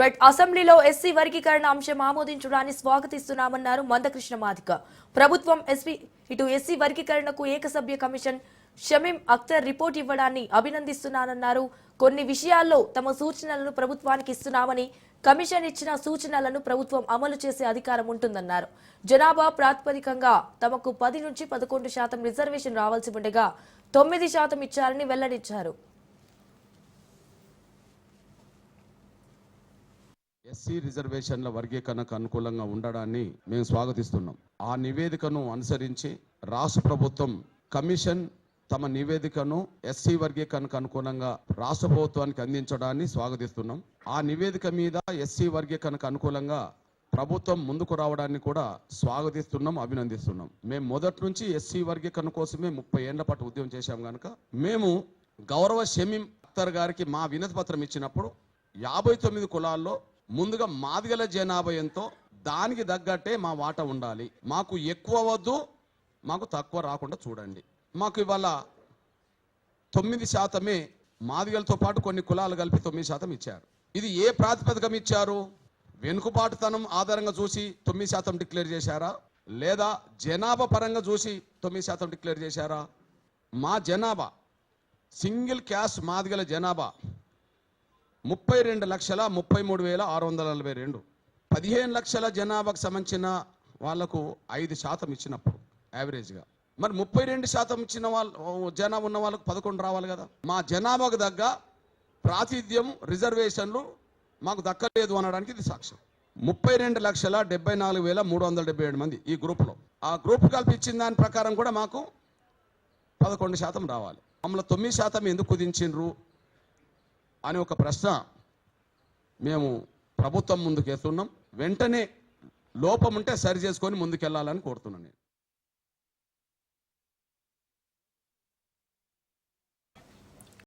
Right అసెంబ్లీలో SC వర్గీకరణ అంశం ఆమోదించడాన్ని స్వాగతిస్తున్నామన్నారు మందకృష్ణ మాదిక. ప్రభుత్వం ఎస్పీ ఇటు ఎస్సీ వర్గీకరణకు ఏకసభ్య కమిషన్ షమీం అఖ్తర్ రిపోర్ట్ ఇవ్వడాన్ని అభినందిస్తున్నానన్నారు. కొన్ని విషయాల్లో తమ సూచనలను ప్రభుత్వానికి ఇస్తున్నామని కమిషన్ ఇచ్చిన సూచనలను ప్రభుత్వం అమలు చేసే అధికారం ఉంటుందన్నారు. జనాభా ప్రాతిపదికంగా తమకు పది నుంచి పదకొండు శాతం రిజర్వేషన్ రావాల్సి ఉండగా తొమ్మిది శాతం ఇచ్చారని వెల్లడించారు. ఎస్సీ రిజర్వేషన్ల వర్గీకరణకు అనుకూలంగా ఉండడాన్ని మేము స్వాగతిస్తున్నాం. ఆ నివేదికను అనుసరించి రాష్ట్ర ప్రభుత్వం కమిషన్ తమ నివేదికను ఎస్సీ వర్గీకరణకు అనుకూలంగా రాష్ట్ర ప్రభుత్వానికి అందించడాన్ని స్వాగతిస్తున్నాం. ఆ నివేదిక మీద ఎస్సీ వర్గీకరణకు అనుకూలంగా ప్రభుత్వం ముందుకు రావడాన్ని కూడా స్వాగతిస్తున్నాం అభినందిస్తున్నాం. మేము మొదటి నుంచి ఎస్సీ వర్గీకరణ కోసమే ముప్పై ఏళ్ళ పాటు ఉద్యమం చేశాం కనుక మేము గౌరవ షమీం అఖ్తర్ గారికి మా వినతి పత్రం ఇచ్చినప్పుడు యాభై తొమ్మిది కులాల్లో ముందుగా మాదిగల జనాభా ఎంతో దానికి తగ్గట్టే మా వాట ఉండాలి. మాకు ఎక్కువ వద్దు మాకు తక్కువ రాకుండా చూడండి. మాకు ఇవాళ తొమ్మిది శాతమే మాదిగలతో పాటు కొన్ని కులాలు కలిపి తొమ్మిది శాతం ఇచ్చారు. ఇది ఏ ప్రాతిపదికం ఇచ్చారు? వెనుకబాటుతనం ఆధారంగా చూసి తొమ్మిది శాతం డిక్లేర్ చేశారా? లేదా జనాభా పరంగా చూసి తొమ్మిది శాతం డిక్లేర్ చేశారా? మా జనాభా సింగిల్ క్యాష్ మాదిగల జనాభా ముప్పై రెండు లక్షల ముప్పై మూడు వేల ఆరు వందల నలభై రెండు. పదిహేను లక్షల జనాభాకు సంబంధించిన వాళ్ళకు ఐదు శాతం ఇచ్చినప్పుడు యావరేజ్గా. మరి ముప్పై రెండు శాతం ఇచ్చిన వాళ్ళు జనాభా ఉన్న వాళ్ళకు పదకొండు రావాలి కదా. మా జనాభాకు తగ్గ ప్రాతిథ్యం రిజర్వేషన్లు మాకు దక్కలేదు అనడానికి ఇది సాక్ష్యం. ముప్పై రెండు లక్షల డెబ్బై నాలుగు వేల మూడు వందల డెబ్బై ఏడు మంది ఈ గ్రూప్లో. ఆ గ్రూప్ కల్పించిన ఇచ్చిన దాని ప్రకారం కూడా మాకు పదకొండు శాతం రావాలి. మమ్మల్ని తొమ్మిది శాతం ఎందుకు కుదించిండ్రు? అని ఒక ప్రశ్న మేము ప్రభుత్వం ముందుకు వేస్తున్నాం. వెంటనే లోపం ఉంటే సరి చేసుకొని ముందుకెళ్ళాలని కోరుతున్నాను.